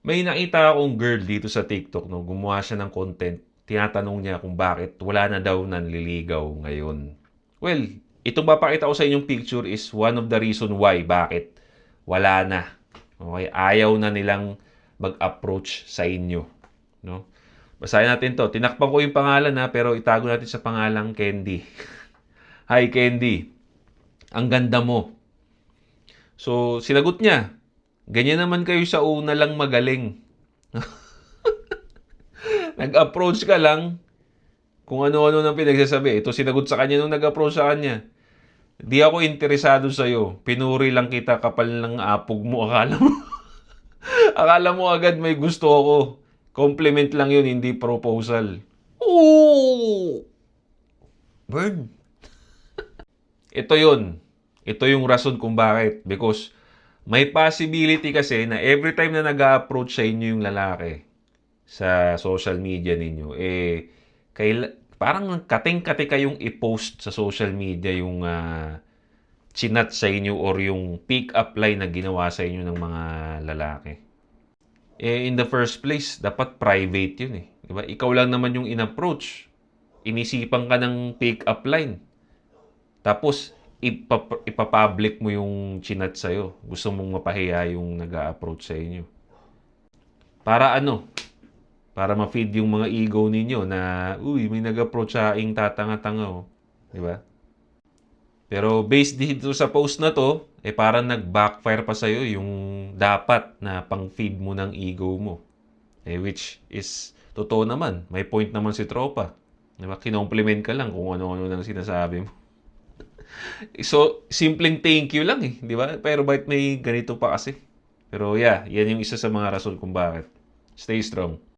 May nakita akong girl dito sa TikTok, no, gumawa siya ng content. Tinatanong niya kung bakit wala na daw nanliligaw ngayon. Well, itong papakita ko sa inyong picture is one of the reason why bakit wala na. Okay, ayaw na nilang mag-approach sa inyo, no? Basahin natin to. Tinakpan ko yung pangalan ha, pero itago natin sa pangalang Candy. Hi Candy. Ang ganda mo. So, sinagot niya. Ganyan naman kayo sa una lang magaling. Nag-approach ka lang kung ano-ano nang pinagsasabi. Ito sinagot sa kanya nung nag-approach sa kanya. Di ako interesado sa'yo. Pinuri lang kita kapal ng apog mo. Akala mo. Akala mo agad may gusto ako. Compliment lang yun, hindi proposal. Oo! Burn. Ito yun. Ito yung rason kung bakit. Because may possibility kasi na every time na nag approach sa inyo yung lalaki sa social media ninyo, eh, kaila, parang kating-kati kayong i-post sa social media yung ah, chinat sa inyo or yung pick-up line na ginawa sa inyo ng mga lalaki. Eh, in the first place, dapat private yun eh. Diba? Ikaw lang naman yung in-approach. Inisipan ka ng pick-up line. Tapos, ipap- ipapublic mo yung chinat sa'yo. Gusto mong mapahiya yung nag approach sa inyo. Para ano? Para ma-feed yung mga ego ninyo na, uy, may nag-approach sa aking tatanga-tanga, oh. Di ba? Pero based dito sa post na to, eh parang nag-backfire pa sa'yo yung dapat na pang-feed mo ng ego mo. Eh, which is, totoo naman. May point naman si tropa. Di ba? Kinompliment ka lang kung ano-ano nang sinasabi mo. So, simpleng thank you lang eh, di ba? Pero bakit may ganito pa kasi? Pero yeah, yan yung isa sa mga rason kung bakit. Stay strong.